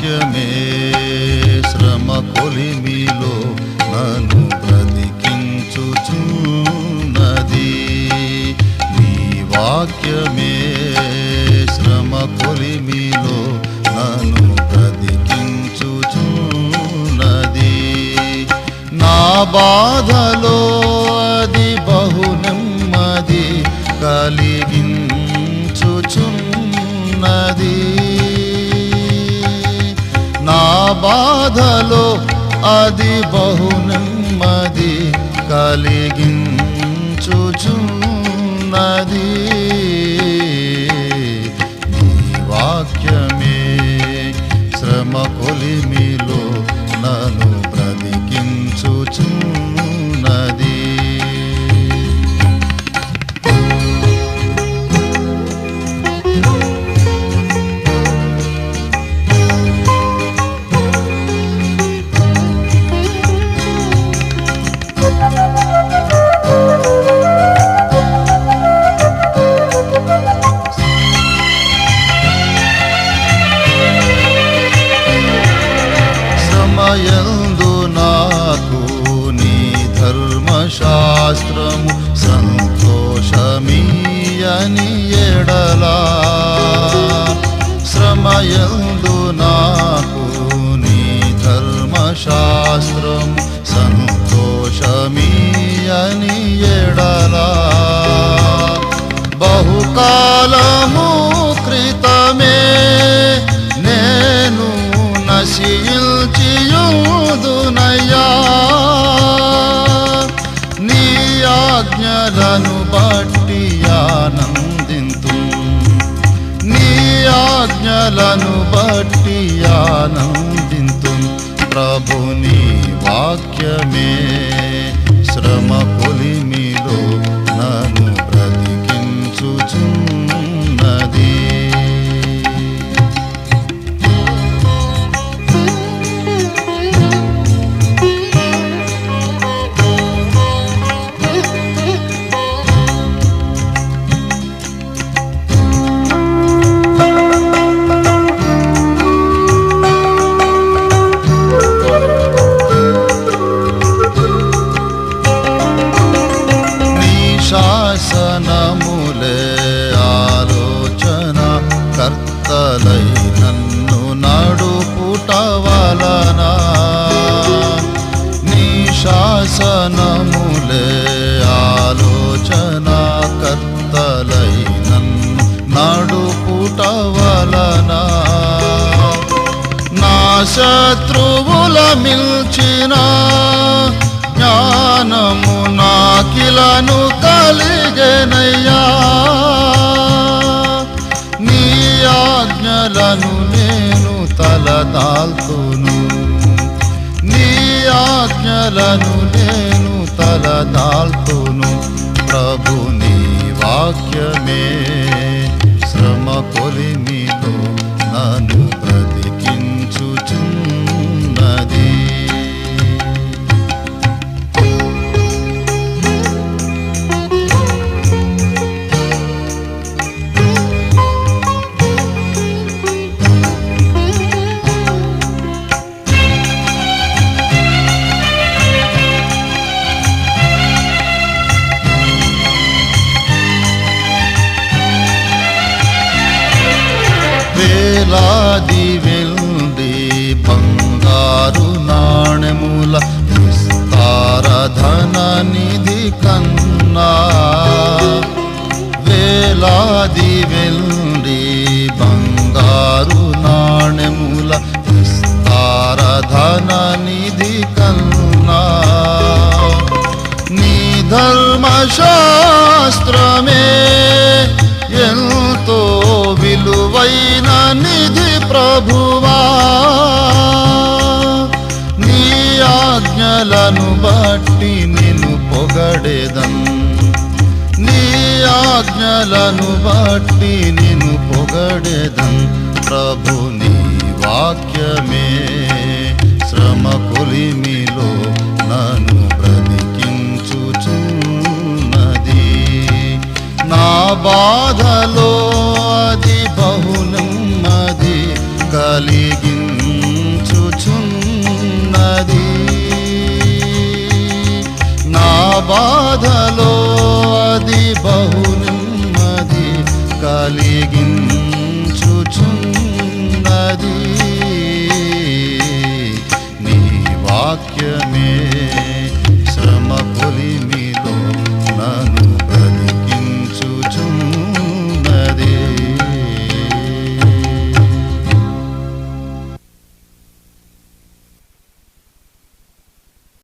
భాగ్యమే శ్రమ కొలిమిలో నను బ్రతికించుచున్నది. నీ వాక్యమే శ్రమ కొలిమిలో నను బ్రతికించుచున్నది. నా బాధలో అది బహు నెమ్మది కలిగించుచున్నది. బాధలో అది బహు నెమ్మది కలిగించుచున్నది. వాక్యమే శ్రమ కొలిమిలో నను యందు నాకు నీ ధర్మశాస్త్రము సంతోషమీయని ఎడలా. శ్రమయందు నాకు నీ ధర్మశాస్త్రము సంతోషమీ ధరను బట్టి ఆనందింతు. నీ ఆజ్ఞలను బట్టి ఆనందింతు. ప్రభుని వాక్యమే శ్రమ కొలిమిలో నన్ను బ్రతికించుచున్నది. నడుపుట వలన నా శత్రువుల మిల్చిన జ్ఞానము నాకిలను కలిగెనయ్యా. నీ ఆజ్ఞలను నేను తలదాల్తును. నీ ఆజ్ఞలను నేను తలదాల్తును. ప్రభు నీ వాక్యమే శ్రమ వేలాది వెల్డి బంగారు నాణెముల విస్తార ధన నిధి కన్నా. వేలాది వెల్డి బంగారు నాణెముల విస్తార ధన నిధి కన్నా. నీ ధర్మశాస్త్రమే ఎంతో బట్టి నిన్ను పొగడేదం. నీ ఆజ్ఞలను బట్టి నిన్ను పొగడేదం. ప్రభు నీ వాక్యమే శ్రమ కొలిమిలో నన్ను బ్రతికించుచున్నది. నా బాధలో വാക്യമേ